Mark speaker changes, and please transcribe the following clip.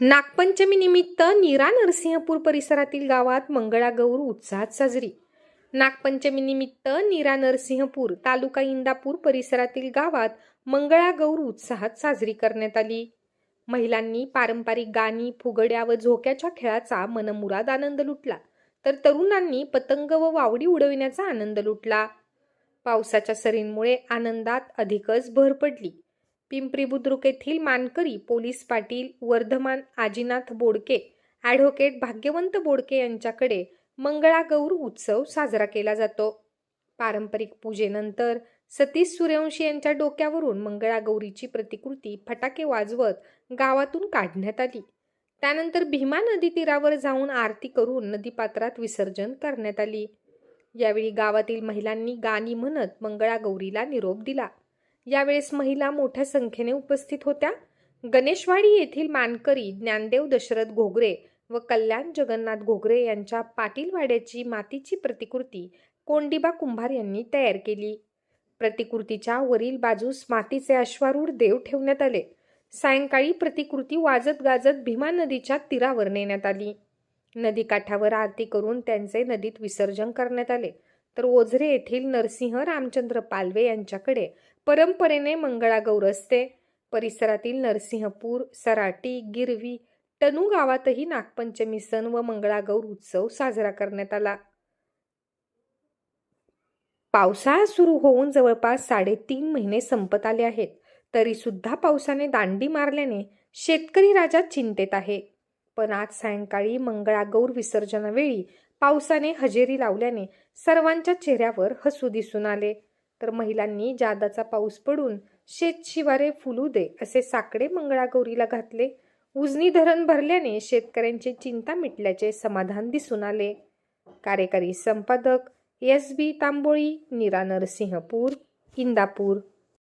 Speaker 1: नागपंचमीनिमित्त नीरा नरसिंहपूर परिसरातील गावात मंगळागौर उत्साहात साजरी. नागपंचमीनिमित्त नीरा नरसिंहपूर तालुका इंदापूर परिसरातील गावात मंगळागौर उत्साहात साजरी करण्यात आली. महिलांनी पारंपरिक गाणी फुगड्या व झोक्याच्या खेळाचा मनमुराद आनंद लुटला. तर तरुणांनी पतंग व वावडी उडविण्याचा आनंद लुटला. पावसाच्या सरींमुळे आनंदात अधिकच भर पडली. पिंपरी बुद्रुक येथील मानकरी पोलीस पाटील वर्धमान आजीनाथ बोडके ॲडव्होकेट भाग्यवंत बोडके यांच्याकडे मंगळागौर उत्सव साजरा केला जातो. पारंपरिक पूजेनंतर सतीश सूर्यवंशी यांच्या डोक्यावरून मंगळागौरीची प्रतिकृती फटाके वाजवत गावातून काढण्यात आली. त्यानंतर भीमा नदी तीरावर जाऊन आरती करून नदीपात्रात विसर्जन करण्यात आली. यावेळी गावातील महिलांनी गाणी म्हणत मंगळागौरीला निरोप दिला. यावेळेस महिला मोठ्या संख्येने उपस्थित होत्या. गणेशवाडी येथील मानकरी ज्ञानदेव दशरथ घोगरे व कल्याण जगन्नाथ घोगरे यांच्या पाटीलवाड्याची मातीची प्रतिकृती कोंडिबा कुंभार यांनी तयार केली. प्रतिकृतीच्या वरील बाजूस मातीचे अश्वारूढ देव ठेवण्यात आले. सायंकाळी प्रतिकृती वाजत गाजत भीमा नदीच्या तीरावर नेण्यात आली. नदीकाठावर आरती करून त्यांचे नदीत विसर्जन करण्यात आले. तर ओझरे येथील नरसिंह रामचंद्र पालवे यांच्याकडे परंपरेने मंगळागौर असते. परिसरातील नरसिंहपूर सराटी गिरवी टनू गावातही नागपंचमी सण व मंगळागौर उत्सव साजरा करण्यात आला. पावसाळा सुरू होऊन जवळपास साडेतीन महिने संपत आले आहेत. तरी सुद्धा पावसाने दांडी मारल्याने शेतकरी राजा चिंतेत आहे. पण आज सायंकाळी मंगळागौर विसर्जनावेळी पावसाने हजेरी लावल्याने सर्वांच्या चेहऱ्यावर हसू दिसून आले. तर महिलांनी जादाचा पाऊस पडून शेत शिवारे फुलू दे असे साकडे मंगळागौरीला घातले. उजनी धरण भरल्याने शेतकऱ्यांची चिंता मिटल्याचे समाधान दिसून आले. कार्यकारी संपादक एस बी तांबोळी नीरा नरसिंहपूर इंदापूर.